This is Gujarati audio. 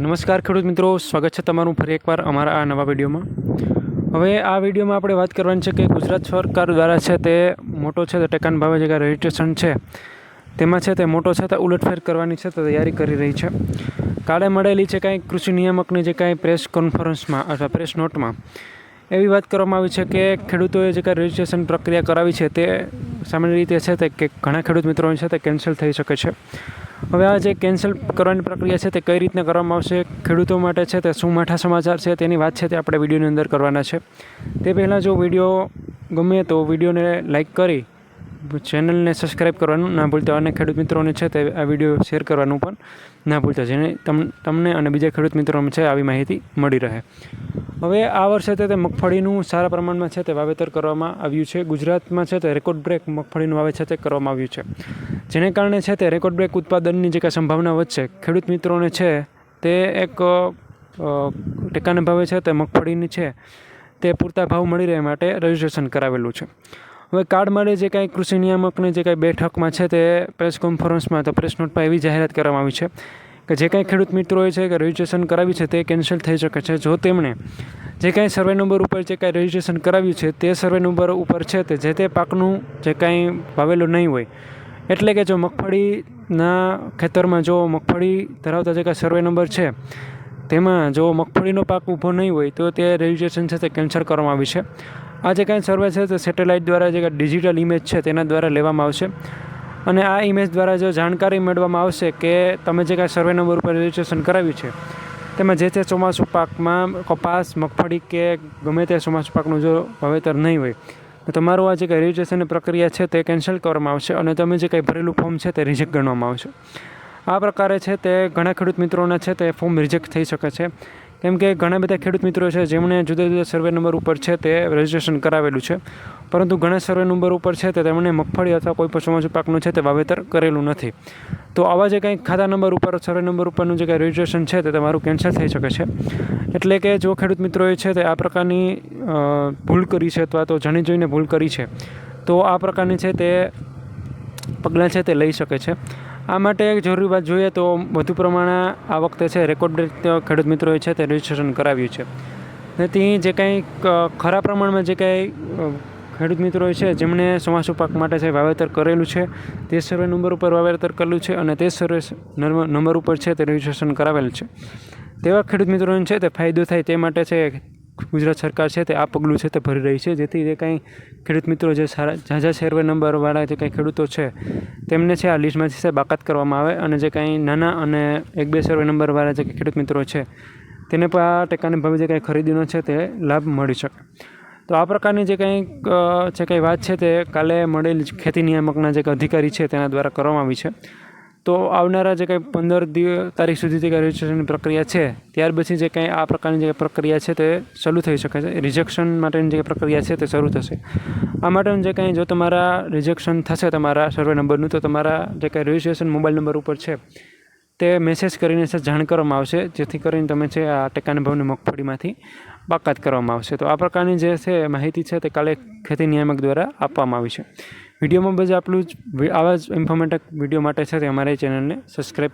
નમસ્કાર ખેડૂત મિત્રો, સ્વાગત છે તમારું ફરી એકવાર અમારા આ નવા વિડીયોમાં. હવે આ વિડીયોમાં આપણે વાત કરવાની છે કે ગુજરાત સરકાર દ્વારા છે તે મોટો છે તે ટેકાન ભાવે જે રજિસ્ટ્રેશન છે, તેમાં છે તે મોટો છે તે ઉલટફેર કરવાની છે તે તૈયારી કરી રહી છે. કાલે મળેલી છે કાંઈ કૃષિ નિયામકની જે કાંઈ પ્રેસ કોન્ફરન્સમાં અથવા પ્રેસ નોટમાં એવી વાત કરવામાં આવી છે કે ખેડૂતોએ જે કાંઈ રજિસ્ટ્રેશન પ્રક્રિયા કરાવી છે તે સામાન્ય રીતે છે તે કે ઘણા ખેડૂત મિત્રો છે તે કેન્સલ થઈ શકે છે. હવે આ જે કેન્સલ કરવાની પ્રક્રિયા છે તે કઈ રીતના કરવામાં આવશે, ખેડૂતો માટે છે તે શું માઠા સમાચાર છે તેની વાત છે તે આપણે વિડીયોની અંદર કરવાના છે. તે પહેલાં જો વીડિયો ગમે તો વિડીયોને લાઇક કરી, ચેનલને સબસ્ક્રાઈબ કરવાનું ના ભૂલતા, અને ખેડૂત મિત્રોને છે તે આ વીડિયો શેર કરવાનું પણ ના ભૂલતા, જેને તમ, તમને અને બીજા ખેડૂત મિત્રોને છે આવી માહિતી મળી રહે. હવે આ વર્ષે તે મગફળીનું સારા પ્રમાણમાં છે તે વાવેતર કરવામાં આવ્યું છે. ગુજરાતમાં છે તે રેકોર્ડ બ્રેક મગફળીનું વાવેતર તે કરવામાં આવ્યું છે. જેને કારણે છે તે રેકોર્ડ બ્રેક ઉત્પાદનની જે કાંઈ સંભાવના વધશે, ખેડૂત મિત્રોને છે તે એક ટેકાના ભાવે છે તે મગફળીની છે તે પૂરતા ભાવ મળી રહે માટે રજિસ્ટ્રેશન કરાવેલું છે. હવે કાર્ડ મળે જે કાંઈ કૃષિ નિયામકની જે કાંઈ બેઠકમાં છે તે પ્રેસ કોન્ફરન્સમાં તો પ્રેસ નોટમાં એવી જાહેરાત કરવામાં આવી છે કે જે કાંઈ ખેડૂત મિત્રોએ છે કે રજિસ્ટ્રેશન કરાવ્યું છે તે કેન્સલ થઈ શકે છે. જો તેમણે જે કાંઈ સર્વે નંબર ઉપર જે કાંઈ રજિસ્ટ્રેશન કરાવ્યું છે તે સર્વે નંબર ઉપર છે તે જે તે પાકનું જે કાંઈ વાવેલું નહીં હોય. એટલે કે જો મગફળીના ખેતરમાં જો મગફળી ધરાવતા જે કાંઈ સર્વે નંબર છે, તેમાં જો મગફળીનો પાક ઊભો નહીં હોય તો તે રજિસ્ટ્રેશન છે તે કેન્સલ કરવામાં આવી છે. આ જે કાંઈ સર્વે છે તે સેટેલાઇટ દ્વારા જે કાંઈ ડિજિટલ ઇમેજ છે તેના દ્વારા લેવામાં આવશે. અને આ ઇમેજ દ્વારા જો જાણકારી મેળવવામાં આવશે કે તમે જે કાંઈ સર્વે નંબર ઉપર રજિસ્ટ્રેશન કરાવ્યું છે, તેમાં જે તે ચોમાસું પાકમાં કપાસ, મગફળી કે ગમે તે ચોમાસું પાકનું જો વાવેતર નહીં હોય, તો તમારું આ જે કાંઈ રજિસ્ટ્રેશનની પ્રક્રિયા છે તે કેન્સલ કરવામાં આવશે અને તમે જે કાંઈ ભરેલું ફોર્મ છે તે રિજેક્ટ ગણવામાં આવશે. આ પ્રકારે છે તે ઘણા ખેડૂત મિત્રોના છે તે ફોર્મ રિજેક્ટ થઈ શકે છે. કેમ કે ઘણા બધા ખેડૂત મિત્રો છે જેમણે જુદા જુદા સર્વે નંબર ઉપર છે તે રજિસ્ટ્રેશન કરાવેલું છે. પરંતુ ઘણા સર્વે નંબર ઉપર છે તે તેમણે મગફળી અથવા કોઈ પણ ચોમાસું પાકનું છે તે વાવેતર કરેલું નથી. તો આવા જે કંઈ ખાતા નંબર ઉપર સર્વે નંબર ઉપરનું જે કંઈ રજિસ્ટ્રેશન છે તે તમારું કેન્સલ થઈ શકે છે. એટલે કે જો ખેડૂત મિત્રોએ છે તે આ પ્રકારની ભૂલ કરી છે અથવા તો જાણી જોઈને ભૂલ કરી છે, તો આ પ્રકારની છે તે પગલાં છે તે લઈ શકે છે. આ માટે એક જરૂરી વાત જોઈએ તો વધુ પ્રમાણે આ વખતે છે રેકોર્ડ ખેડૂત મિત્રોએ છે તે રજિસ્ટ્રેશન કરાવ્યું છે. ત્યાં જે કંઈ ખરા પ્રમાણમાં જે કંઈ ખેડૂત મિત્રો છે, જેમણે ચોમાસું પાક માટે છે વાવેતર કરેલું છે, તે સર્વે નંબર ઉપર વાવેતર કરેલું છે અને તે સર્વે નંબર નંબર ઉપર છે તે રજિસ્ટ્રેશન કરાવેલ છે. તેવા ખેડૂત મિત્રોને છે તે ફાયદો થાય તે માટે છે, ગુજરાત સરકાર છે તે આ પગલું છે તે ભરી રહી છે. જેથી જે કાંઈ ખેડૂત મિત્રો જે સારા, ઝાઝા સર્વે નંબરવાળા જે કાંઈ ખેડૂતો છે, તેમને છે આ લિસ્ટમાંથી છે બાકાત કરવામાં આવે અને જે કાંઈ નાના અને એક બે સર્વે નંબરવાળા જે ખેડૂત મિત્રો છે, તેને પણ આ ટેકાને ભાવે જે કાંઈ ખરીદીનો છે તે લાભ મળી શકે. તો આ પ્રકારની જે કંઈ જે કંઈ વાત છે તે કાલે મળેલી ખેતી નિયામકના જે અધિકારી છે તેના દ્વારા કરવામાં આવી છે. તો આવનારા જે કંઈ પંદર તારીખ સુધી જે કંઈ રજિસ્ટ્રેશનની પ્રક્રિયા છે, ત્યાર પછી જે કંઈ આ પ્રકારની જે પ્રક્રિયા છે તે શરૂ થઈ શકે છે. રિજેક્શન માટેની જે પ્રક્રિયા છે તે શરૂ થશે. આ માટેનું જે કંઈ જો તમારા રિજેક્શન થશે તમારા સર્વે નંબરનું, તો તમારા જે કંઈ રજિસ્ટ્રેશન મોબાઈલ નંબર ઉપર છે, તે મેસેજ કરીને જાણ કરવામાં આવશે. જેથી કરીને તમે છે આ ટેકાના ભાવની મગફળીમાંથી બાકાત કરવામાં આવશે. તો આ પ્રકારની જે છે માહિતી છે તે કાલે ખેતી નિયામક દ્વારા આપવામાં આવી છે. વિડીયોમાં બસ આટલું જ. આવા જ ઇન્ફોર્મેટિવ વીડિયો માટે છે તે અમારી ચેનલને સબસ્ક્રાઈબ